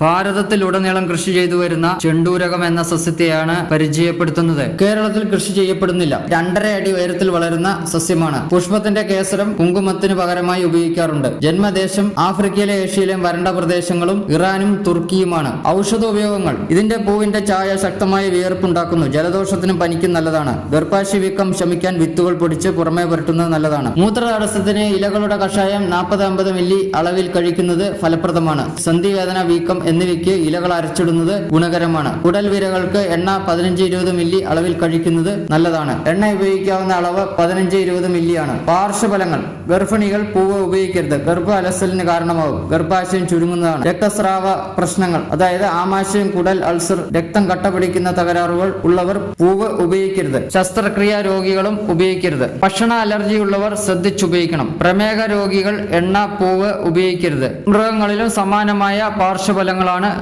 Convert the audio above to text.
ഭാരതത്തിലുടനീളം കൃഷി ചെയ്തു വരുന്ന ചെണ്ടൂരകം എന്ന സസ്യത്തെയാണ് പരിചയപ്പെടുത്തുന്നത്. കേരളത്തിൽ കൃഷി ചെയ്യപ്പെടുന്നില്ല. രണ്ടര അടി ഉയരത്തിൽ വളരുന്ന സസ്യമാണ്. പുഷ്പത്തിന്റെ കേസരം കുങ്കുമത്തിന് പകരമായി ഉപയോഗിക്കാറുണ്ട്. ജന്മദേശം ആഫ്രിക്കയിലെ ഏഷ്യയിലെയും വരണ്ട പ്രദേശങ്ങളും ഇറാനും തുർക്കിയുമാണ്. ഔഷധ ഉപയോഗങ്ങൾ ഇതിന്റെ പൂവിന്റെ ചായ ശക്തമായ വിയർപ്പുണ്ടാക്കുന്നു. ജലദോഷത്തിനും പനിക്കും നല്ലതാണ്. ഗർഭാശി വീക്കം ശമിക്കാൻ വിത്തുകൾ പൊടിച്ച് പുറമെ പുരട്ടുന്നത് നല്ലതാണ്. മൂത്രതടസ്സത്തിന് ഇലകളുടെ കഷായം നാൽപ്പത് അമ്പത് മില്ലി അളവിൽ കഴിക്കുന്നത് ഫലപ്രദമാണ്. സന്ധിവേദന വീക്കം എന്നിവയ്ക്ക് ഇലകൾ അരച്ചിടുന്നത് ഗുണകരമാണ്. കുടൽ വിരകൾക്ക് എണ്ണ പതിനഞ്ച് ഇരുപത് മില്ലി അളവിൽ കഴിക്കുന്നത് നല്ലതാണ്. എണ്ണ ഉപയോഗിക്കാവുന്ന അളവ് പതിനഞ്ച് ഇരുപത് മില്ലിയാണ്. പാർശ്വഫലങ്ങൾ. ഗർഭിണികൾ പൂവ് ഉപയോഗിക്കരുത്. ഗർഭ അലസലിന് കാരണമാകും ഗർഭാശയം ചുരുങ്ങുന്നതാണ്. രക്തസ്രാവ പ്രശ്നങ്ങൾ. അതായത് ആമാശയം കുടൽ അൾസർ രക്തം കട്ട പിടിക്കുന്ന തകരാറുകൾ ഉള്ളവർ പൂവ് ഉപയോഗിക്കരുത്. ശസ്ത്രക്രിയ രോഗികളും ഉപയോഗിക്കരുത്. ഭക്ഷണ അലർജി ഉള്ളവർ ശ്രദ്ധിച്ചുപയോഗിക്കണം. പ്രമേഹ രോഗികൾ എണ്ണ പൂവ് ഉപയോഗിക്കരുത്. മൃഗങ്ങളിലും സമാനമായ പാർശ്വഫലങ്ങളാണ്